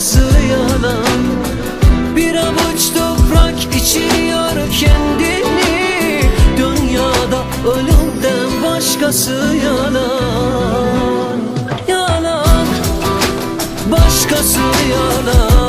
başkası yalan Bir avuç toprak içiyor kendini. Dünyada ölümden başkası yalan Yalan Başkası yalan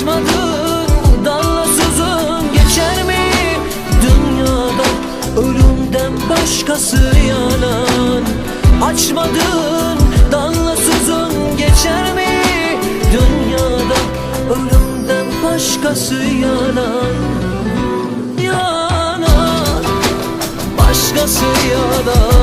Açmadığın dalla sözün geçer mi? Dünyada ölümden başkası yalan Açmadığın dalla sözün geçer mi? Dünyada ölümden başkası yalan Yalan başkası yalan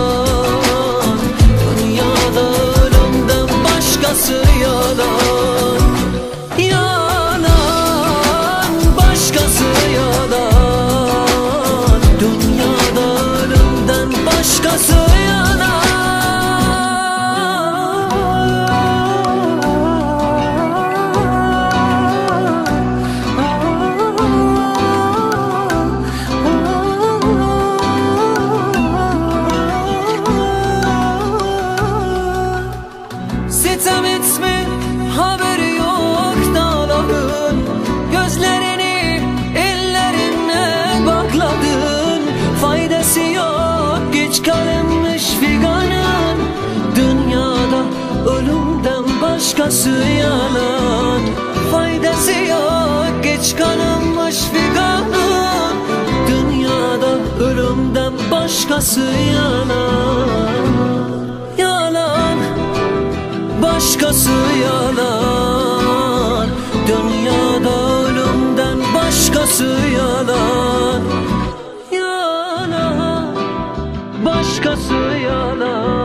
geç kalınmış figanın Dünyada ölümden başkası yalan Faydası yok geç kalınmış figanın Dünyada ölümden başkası yalan Yalan başkası yalan Dünyada ölümden başkası Yalan yalan